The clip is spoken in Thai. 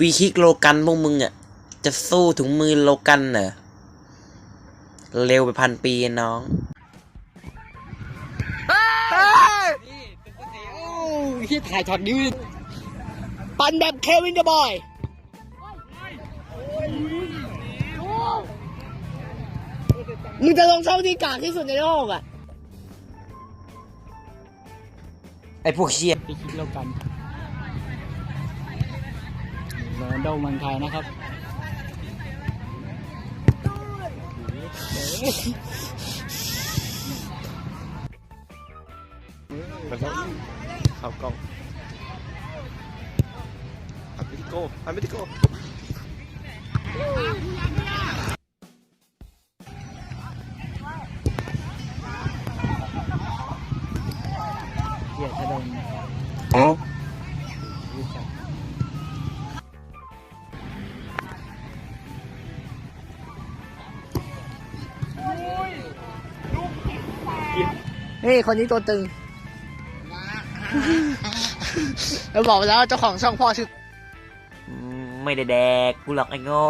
ฟรีคิกโลกันพวกมึงอะ จะสู้ถึงมือโลกันเหรอเร็วไปพันปีน้องที่ถ่ายช็อตนี้ปันแบบเควินเดอะบอยมึงจะลงช่องที่กากที่สุดในโลกอะ ไอพวกเชียไปคิดแล้วกัน โรนโดเมืองไทยนะครับเข้ากล้องอเมริโกอเมริโกเกียรติจะโดน นี่คนนี้ตัวตึง แล้วบอกไปแล้วว่าเจ้าของช่องพ่อชื่อ ไม่ได้แดกกูหรอกไอ้โง่